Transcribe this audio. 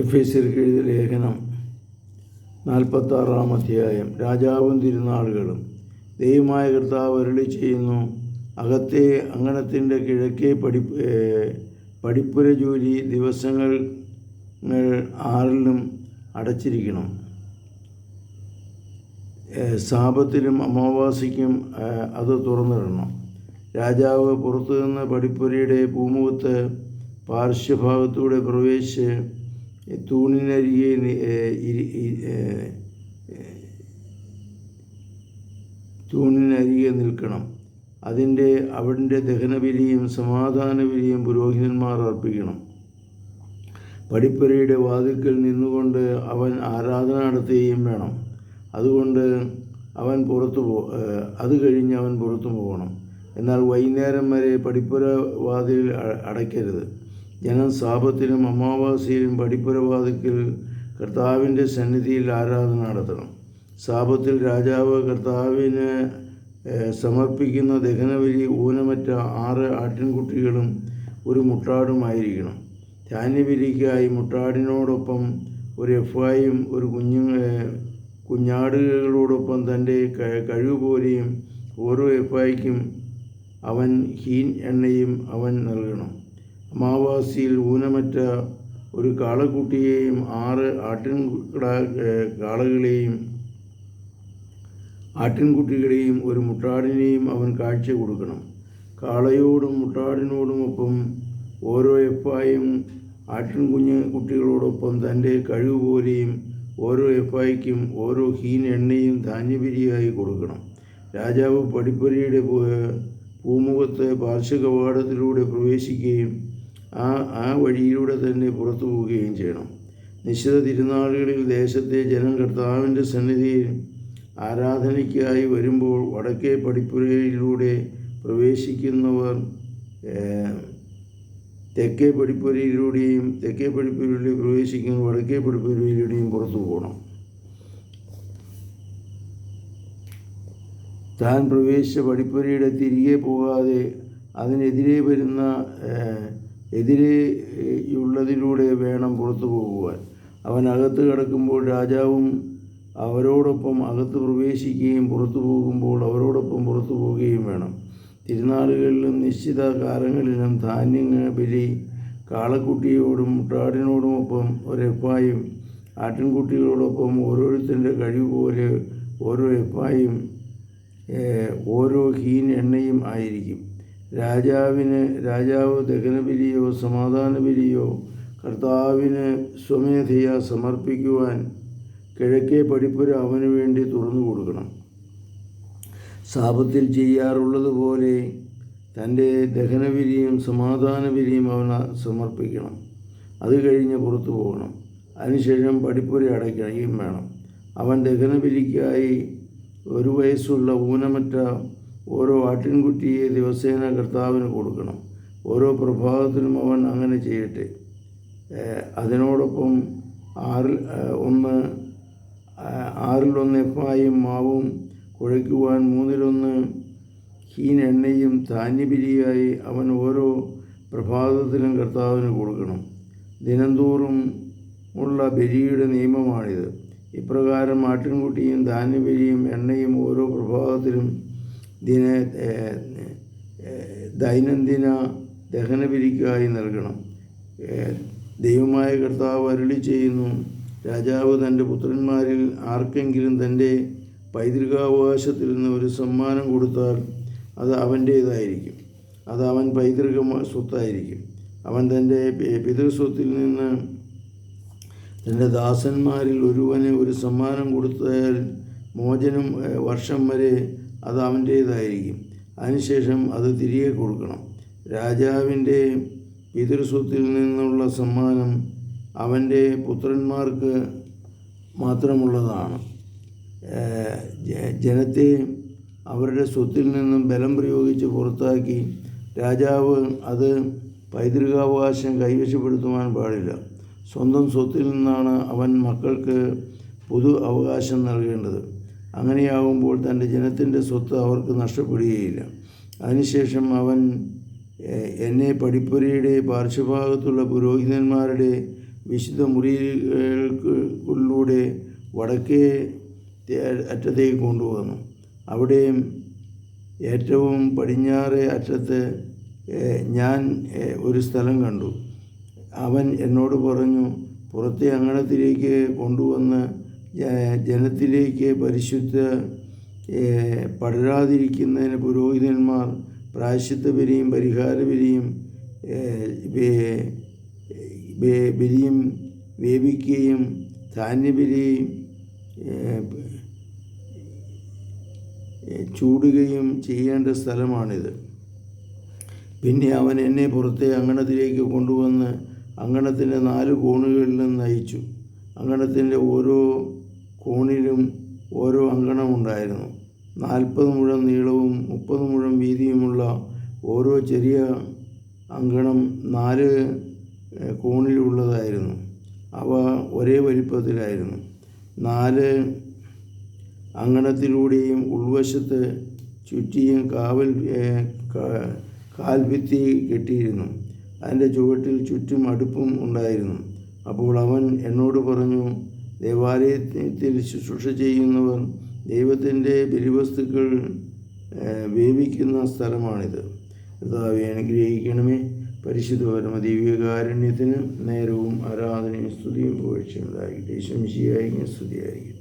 F S എഴുതിയ ലേഖനം നാൽപ്പത്താറാം അധ്യായം. രാജാവും തിരുനാളുകളും ദൈവമായ കർത്താവ് അരുളി ചെയ്യുന്നു അകത്തെ അങ്കണത്തിന്റെ കിഴക്കേ പടി പഠിപ്പുര ജോലി ദിവസങ്ങൾ ആറിലും അടച്ചിരിക്കണം. സാപത്തിലും അമാവാസിക്കും അത് തുറന്നിടണം. രാജാവ് പുറത്തു നിന്ന് പടിപ്പുരയുടെ പൂമുഖത്ത് പാർശ്വഭാഗത്തൂടെ പ്രവേശിച്ച് തൂണിനരികെ തൂണിനരികെ നിൽക്കണം. അതിന്റെ അവന്റെ ദഹനബലിയും സമാധാനബലിയും പുരോഹിതന്മാർ അർപ്പിക്കണം. പടിപ്പുരയുടെ വാതിൽക്കൽ നിന്നുകൊണ്ട് അവൻ ആരാധന നടത്തുകയും വേണം. അതുകൊണ്ട് അവൻ പുറത്തു പോ അത് കഴിഞ്ഞ് അവൻ പുറത്തു പോകണം. എന്നാൽ വൈകുന്നേരം വരെ പടിപ്പുര വാതിൽ അടയ്ക്കരുത്. ജനം സാപത്തിലും അമാവാസിയിലും പടിപ്പുരവാതിക്കൽ കർത്താവിന്റെ സന്നിധിയിൽ ആരാധന നടത്തണം. സാപത്തിൽ രാജാവ് കർത്താവിന് സമർപ്പിക്കുന്ന ദഹനവലി ഊനമറ്റ ആറ് ആട്ടിൻകുട്ടികളും ഒരു മുട്ടാടുമായിരിക്കണം. ധാന്യബലിക്കായി മുട്ടാടിനോടൊപ്പം ഒരു എഫായും ഒരു കുഞ്ഞു കുഞ്ഞാടുകളോടൊപ്പം തന്റെ കഴിവ് പോലെയും ഓരോ എഫായ്ക്കും അവൻ ഹീൻ എണ്ണയും അവൻ നൽകണം. അമാവാസിയിൽ ഊനമറ്റ ഒരു കാളക്കുട്ടിയെയും ആറ് ആട്ടിൻ കാളകളെയും ആട്ടിൻകുട്ടികളെയും ഒരു മുട്ടാടിനെയും അവൻ കാഴ്ച കൊടുക്കണം. കാളയോടും മുട്ടാടിനോടുമൊപ്പം ഓരോ എഫായും ആട്ടിൻകുഞ്ഞ് കുട്ടികളോടൊപ്പം തന്റെ കഴിവ് പോലെയും ഓരോ എഫായിക്കും ഓരോ ഹീൻ എണ്ണയും ധാന്യപിരിയായി കൊടുക്കണം. രാജാവ് പടിപ്പരിയുടെ പൂമുഖത്ത് പാർശ്വകവാടത്തിലൂടെ പ്രവേശിക്കുകയും ആ ആ വഴിയിലൂടെ തന്നെ പുറത്തു പോവുകയും ചെയ്യണം. നിശ്ചിത തിരുനാളുകളിൽ ദേശത്തെ ജനം കർത്താവിന്റെ സന്നിധിയിൽ ആരാധനയ്ക്കായി വരുമ്പോൾ വടക്കേ പടിപ്പുരയിലൂടെ പ്രവേശിക്കുന്നവർ തെക്കേ പടിപ്പുരയിലൂടെയും തെക്കേ പടിപ്പുരയിലൂടെ പ്രവേശിക്കുന്ന വടക്കേ പടിപ്പുരയിലൂടെയും പുറത്തു പോകണം. താൻ പ്രവേശിച്ച പടിപ്പുരയുടെ തിരികെ പോകാതെ അതിനെതിരെ വരുന്ന എതിരെയുള്ളതിലൂടെ വേണം പുറത്തു പോകുവാൻ. അവൻ അകത്ത് കിടക്കുമ്പോൾ രാജാവും അവരോടൊപ്പം അകത്ത് പ്രവേശിക്കുകയും പുറത്തു പോകുമ്പോൾ അവരോടൊപ്പം പുറത്തു പോവുകയും വേണം. തിരുനാളുകളിലും നിശ്ചിത കാലങ്ങളിലും ധാന്യങ്ങൾ ബലി കാളക്കുട്ടിയോടും മുട്ടാടിനോടുമൊപ്പം ഒരെപ്പായും ആട്ടിൻകുട്ടികളോടൊപ്പം ഓരോരുത്തരുടെ കഴിവ് പോലെ ഓരോ എപ്പായും ഓരോ ഹീൻ എണ്ണയും ആയിരിക്കും. രാജാവിന് രാജാവ് ദഹനബലിയോ സമാധാനബലിയോ കർത്താവിന് സ്വമേധയാ സമർപ്പിക്കുവാൻ കിഴക്കേ പടിപ്പുര അവന് വേണ്ടി തുറന്നു കൊടുക്കണം. സാപത്തിൽ ചെയ്യാറുള്ളത് പോലെ തന്റെ ദഹനബലിയും സമാധാനബലിയും അവൻ സമർപ്പിക്കണം. അത് കഴിഞ്ഞ് പുറത്തു പോകണം. അതിനുശേഷം പടിപ്പുര അടയ്ക്കുകയും വേണം. അവൻ ദഹനബലിക്കായി ഒരു വയസ്സുള്ള ഊനമറ്റ ഓരോ ആട്ടിൻകുട്ടിയെ ദിവസേന കർത്താവിന് കൊടുക്കണം. ഓരോ പ്രഭാതത്തിനും അവൻ അങ്ങനെ ചെയ്യട്ടെ. അതിനോടൊപ്പം ആറിൽ ഒന്ന് ആറിലൊന്ന് എഫായും മാവും കുഴയ്ക്കുവാൻ മൂന്നിലൊന്ന് ഹീൻ എണ്ണയും ധാന്യബിരിയായി അവൻ ഓരോ പ്രഭാതത്തിലും കർത്താവിന് കൊടുക്കണം. ദിനംതോറും ഉള്ള ബലിയുടെ നിയമമാണിത്. ഇപ്രകാരം ആട്ടിൻകുട്ടിയും ധാന്യബലിയും എണ്ണയും ഓരോ പ്രഭാതത്തിലും ദിന ദൈനംദിന ദഹന ദൈനംദിന നൽകണം. ദൈവമായ കർത്താവ് അരുളി ചെയ്യുന്നു രാജാവ് തന്റെ പുത്രന്മാരിൽ ആർക്കെങ്കിലും തന്റെ പൈതൃകാവകാശത്തിൽ നിന്ന് ഒരു സമ്മാനം കൊടുത്താൽ അത് അവന്റേതായിരിക്കും. അത് അവൻ പൈതൃക സ്വത്തായിരിക്കും. അവൻ തന്റെ പിതൃസ്വത്തിൽ നിന്ന് തന്റെ ദാസന്മാരിൽ ഒരുവന് ഒരു സമ്മാനം കൊടുത്താൽ മോചനം വർഷം വരെ അത് അവന്റേതായിരിക്കും അതിനുശേഷം അത് തിരികെ കൊടുക്കണം. രാജാവിന്റെ പിതൃസ്വത്തിൽ നിന്നുള്ള സമ്മാനം അവന്റെ പുത്രന്മാർക്ക് മാത്രമുള്ളതാണ്. ജനത്തെ അവരുടെ സ്വത്തിൽ നിന്നും ബലം പ്രയോഗിച്ച് പുറത്താക്കി രാജാവ് അത് പൈതൃകാവകാശം കൈവശപ്പെടുത്തുവാൻ പാടില്ല. സ്വന്തം സ്വത്തിൽ നിന്നാണ് അവൻ മക്കൾക്ക് പൊതു അവകാശം നൽകേണ്ടത്. അങ്ങനെയാകുമ്പോൾ തന്റെ ജനത്തിന്റെ സ്വത്ത് അവർക്ക് നഷ്ടപ്പെടുകയില്ല. അതിനുശേഷം അവൻ എന്നെ പടിപ്പുരയുടെ പാർശ്വഭാഗത്തുള്ള പുരോഹിതന്മാരുടെ വിശുദ്ധ മുറികൾക്കുള്ളിലൂടെ വടക്കേ അറ്റത്തേക്ക് കൊണ്ടുവന്നു. അവിടെയും ഏറ്റവും പടിഞ്ഞാറ് അറ്റത്ത് ഞാൻ ഒരു സ്ഥലം കണ്ടു. അവൻ എന്നോട് പറഞ്ഞു പുറത്തെ അങ്കണത്തിലേക്ക് കൊണ്ടുവന്ന് ജനത്തിലേക്ക് പരിശുദ്ധ പടരാതിരിക്കുന്നതിന് പുരോഹിതന്മാർ പ്രായശ്ചിത്ത ബലിയും പരിഹാര ബലിയും ബലിയും വേവിക്കുകയും ധാന്യബലിയും ചൂടുകയും ചെയ്യേണ്ട സ്ഥലമാണിത്. പിന്നെ അവൻ എന്നെ പുറത്തെ അങ്കണത്തിലേക്ക് കൊണ്ടുവന്ന് അങ്കണത്തിന്റെ നാല് കോണുകളിലും നയിച്ചു അങ്കണത്തിന്റെ ഓരോ കോണിലും ഓരോ അങ്കണമുണ്ടായിരുന്നു നാൽപ്പത് മുഴം നീളവും മുപ്പത് മുഴം വീതിയുമുള്ള ഓരോ ചെറിയ അങ്കണം നാല് കൂണിലുള്ളതായിരുന്നു. അവ ഒരേ വലിപ്പത്തിലായിരുന്നു. നാല് അങ്കണത്തിലൂടെയും ഉൾവശത്ത് ചുറ്റിയും കാവൽ കാൽഭിത്തി കെട്ടിയിരുന്നു. അതിന്റെ ചുവട്ടിൽ ചുറ്റും അടുപ്പും ഉണ്ടായിരുന്നു. അപ്പോൾ അവൻ എന്നോട് പറഞ്ഞു ദേവാലയത്തിൽ ശുശ്രൂഷ ചെയ്യുന്നവർ ദൈവത്തിന്റെ ബലിവസ്തുക്കൾ വേവിക്കുന്ന സ്ഥലമാണിത്. കർത്താവെ അനുഗ്രഹിക്കണമേ. പരിശുദ്ധ പരമ ദിവ്യകാരുണ്യത്തിന് നേരവും ആരാധനയും സ്തുതിയും പുകഴ്ചയും ഉണ്ടായിരിക്കട്ടെ ശംശിയായിരിക്കും സ്തുതിയായിരിക്കും